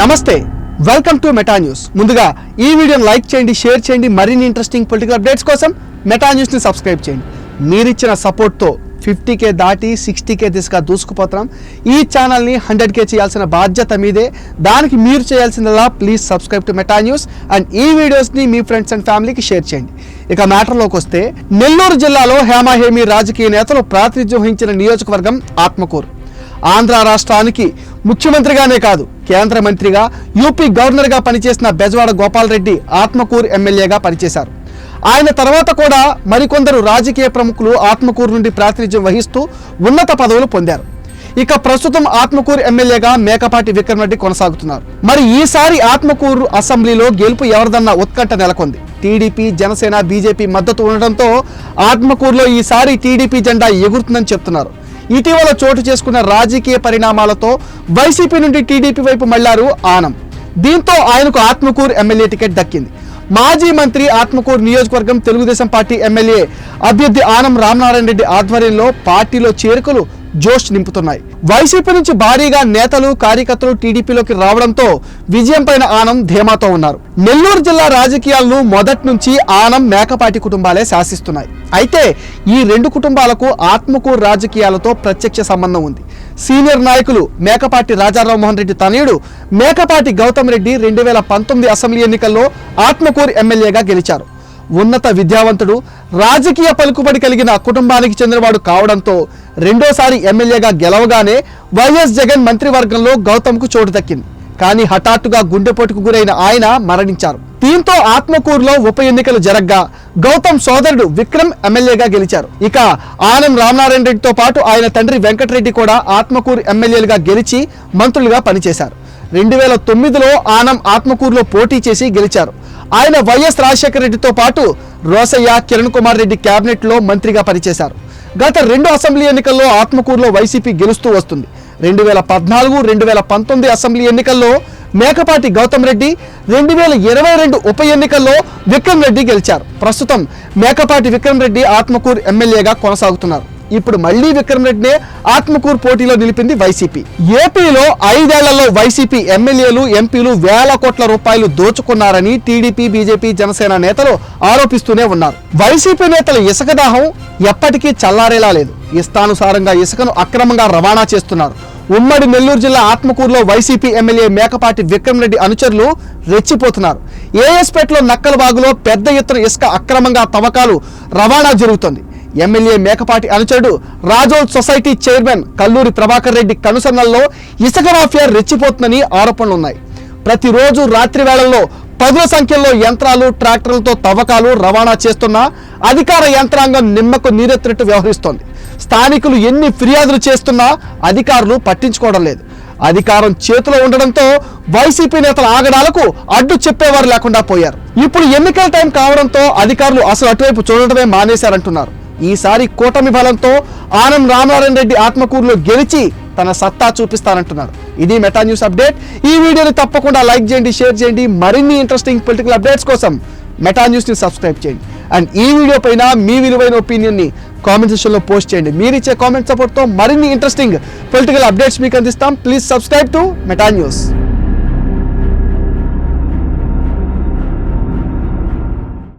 నమస్తే welcome to Meta news ముందుగా ఈ వీడియోని లైక్ చేయండి షేర్ చేయండి మరిన్ని ఇంట్రెస్టింగ్ పొలిటికల్ అప్డేట్స్ కోసం మెటా న్యూస్ని సబ్స్క్రైబ్ చేయండి. మీరిచ్చిన సపోర్ట్తో ఫిఫ్టీ కే దాటి సిక్స్టీ కే దిశగా దూసుకుపోతున్నాం. ఈ ఛానల్ని హండ్రెడ్ కే చేయాల్సిన బాధ్యత మీదే. దానికి మీరు చేయాల్సిందల్లా please subscribe to Meta news and ఈ వీడియోస్ని మీ ఫ్రెండ్స్ అండ్ ఫ్యామిలీకి షేర్ చేయండి. ఇక మ్యాటర్లోకి వస్తే నెల్లూరు జిల్లాలో హేమాహేమి రాజకీయ నేతలు ప్రాతినిధ్యం వహించిన నియోజకవర్గం ఆత్మకూరు. ఆంధ్ర రాష్ట్రానికి ముఖ్యమంత్రిగానే కాదు కేంద్ర మంత్రిగా యూపీ గవర్నర్గా పనిచేసిన బెజవాడ గోపాలరెడ్డి ఆత్మకూరు ఎమ్మెల్యేగా పనిచేశారు. ఆయన తర్వాత కూడా మరికొందరు రాజకీయ ప్రముఖులు ఆత్మకూరు నుండి ప్రాతినిధ్యం వహిస్తూ ఉన్నత పదవులు పొందారు. ఇక ప్రస్తుతం ఆత్మకూరు ఎమ్మెల్యేగా మేకపాటి విక్రమ్ రెడ్డి కొనసాగుతున్నారు. మరి ఈసారి ఆత్మకూరు అసెంబ్లీలో గెలుపు ఎవరిదన్న ఉత్కంఠ నెలకొంది. టీడీపీ జనసేన బీజేపీ మద్దతు ఉండడంతో ఆత్మకూరులో ఈసారి టీడీపీ జెండా ఎగురుతుందని చెప్తున్నారు. ఇటీవల చోటు చేసుకున్న రాజకీయ పరిణామాలతో వైసీపీ నుండి టీడీపీ వైపు మళ్ళారు ఆనం. దీంతో ఆయనకు ఆత్మకూరు ఎమ్మెల్యే టికెట్ దక్కింది. మాజీ మంత్రి ఆత్మకూరు నియోజకవర్గం తెలుగుదేశం పార్టీ ఎమ్మెల్యే అభ్యర్థి ఆనం రామనారాయణ రెడ్డి ఆధ్వర్యంలో పార్టీలో చేరికలు జోష్ నింపుతున్నాయి. వైసీపీ నుంచి భారీగా నేతలు కార్యకర్తలు టీడీపీలోకి రావడంతో విజయం పైన ఆనం ధీమాతో ఉన్నారు. నెల్లూరు జిల్లా రాజకీయాలను మొదటి నుంచి ఆనం మేకపాటి కుటుంబాలే శాసిస్తున్నాయి. అయితే ఈ రెండు కుటుంబాలకు ఆత్మకూరు రాజకీయాలతో ప్రత్యక్ష సంబంధం ఉంది. సీనియర్ నాయకులు మేకపాటి రాజారావు మోహన్ రెడ్డి తనయుడు మేకపాటి గౌతమ్ రెడ్డి రెండు వేల పంతొమ్మిది అసెంబ్లీ ఎన్నికల్లో ఆత్మకూరు ఎమ్మెల్యేగా గెలిచారు. ఉన్నత విద్యావంతుడు రాజకీయ పలుకుబడి కలిగిన కుటుంబానికి చెందినవాడు కావడంతో రెండోసారి ఎమ్మెల్యేగా గెలవగానే వైఎస్ జగన్ మంత్రివర్గంలో గౌతమ్కు చోటు దక్కింది. కానీ హఠాత్తుగా గుండెపోటుకు గురైన ఆయన మరణించారు. దీంతో ఆత్మకూరులో ఉప ఎన్నికలు జరగ్గా గౌతమ్ సోదరుడు విక్రమ్ ఎమ్మెల్యేగా గెలిచారు. ఇక ఆనం రామనారాయణ రెడ్డితో పాటు ఆయన తండ్రి వెంకటరెడ్డి కూడా ఆత్మకూరు ఎమ్మెల్యేలుగా గెలిచి మంత్రులుగా పనిచేశారు. రెండు వేల తొమ్మిదిలో ఆనం ఆత్మకూరులో పోటీ చేసి గెలిచారు. ఆయన వైఎస్ రాజశేఖర రెడ్డితో పాటు రోసయ్య కిరణ్ కుమార్ రెడ్డి క్యాబినెట్లో మంత్రిగా పనిచేశారు. గత రెండు అసెంబ్లీ ఎన్నికల్లో ఆత్మకూరులో వైసీపీ గెలుస్తూ వస్తుంది. రెండు వేల పద్నాలుగు రెండు వేల పంతొమ్మిది అసెంబ్లీ ఎన్నికల్లో మేకపాటి గౌతమ్ రెడ్డి రెండు వేల ఇరవై రెండు ఉప ఎన్నికల్లో విక్రమ్ రెడ్డి గెలిచారు. ప్రస్తుతం మేకపాటి విక్రమ్ రెడ్డి ఆత్మకూరు ఎమ్మెల్యేగా కొనసాగుతున్నారు. ఇప్పుడు మళ్ళీ విక్రమ్ రెడ్డినే ఆత్మకూరు పోటీలో నిలిపింది వైసీపీ. ఏపీలో ఐదేళ్ళలో వైసీపీ ఎమ్మెల్యేలు ఎంపీలు వేల కోట్ల రూపాయలు దోచుకున్నారని టీడీపీ బీజేపీ జనసేన నేతలు ఆరోపిస్తూనే ఉన్నారు. వైసీపీ నేతల ఇసుక దాహం ఎప్పటికీ చల్లారేలా లేదు. ఇష్టానుసారంగా ఇసుకను అక్రమంగా రవాణా చేస్తున్నారు. ఉమ్మడి నెల్లూరు జిల్లా ఆత్మకూరులో వైసీపీ ఎమ్మెల్యే మేకపాటి విక్రమ్ రెడ్డి అనుచరులు రెచ్చిపోతున్నారు. ఏఎస్పేటలో నక్కల బాగులో పెద్ద ఎత్తున ఇసుక అక్రమంగా తవ్వకాలు రవాణా జరుగుతోంది. ఎమ్మెల్యే మేకపాటి అనుచరుడు రాజోల్ సొసైటీ చైర్మన్ కల్లూరి ప్రభాకర్ రెడ్డి కనుసన్నల్లో ఇసుక మాఫియా రెచ్చిపోతుందని ఆరోపణలు ఉన్నాయి. ప్రతిరోజు రాత్రి వేళల్లో పదుల సంఖ్యలో యంత్రాలు ట్రాక్టర్లతో తవ్వకాలు రవాణా చేస్తున్నా అధికార యంత్రాంగం నిమ్మకు నీరెత్తినట్టు వ్యవహరిస్తోంది. స్థానికులు ఎన్ని ఫిర్యాదులు చేస్తున్నా అధికారులు పట్టించుకోవడం లేదు. అధికారం చేతిలో ఉండడంతో వైసీపీ నేతల ఆగడాలకు అడ్డు చెప్పేవారు లేకుండా పోయారు. ఇప్పుడు ఎన్నికల టైం కావడంతో అధికారులు అసలు అటువైపు చూడటమే మానేశారంటున్నారు. ఈసారి కూటమి బలంతో ఆనం రామనారాయణ రెడ్డి ఆత్మకూరులో గెలిచి తన సత్తా చూపిస్తానంటున్నారు. ఇది మెటా న్యూస్ అప్డేట్. ఈ వీడియోని తప్పకుండా లైక్ చేయండి షేర్ చేయండి. మరిన్ని ఇంట్రెస్టింగ్ పొలిటికల్ అప్డేట్స్ కోసం మెటా న్యూస్ని సబ్స్క్రైబ్ చేయండి. అండ్ ఈ వీడియో పైన మీ విలువైన ఒపీనియన్ని కామెంట్ సెక్షన్లో పోస్ట్ చేయండి. మీరు ఇచ్చే కామెంట్ సపోర్ట్తో మరిన్ని ఇంట్రెస్టింగ్ పొలిటికల్ అప్డేట్స్ మీకు అందిస్తాం. Please subscribe to Meta news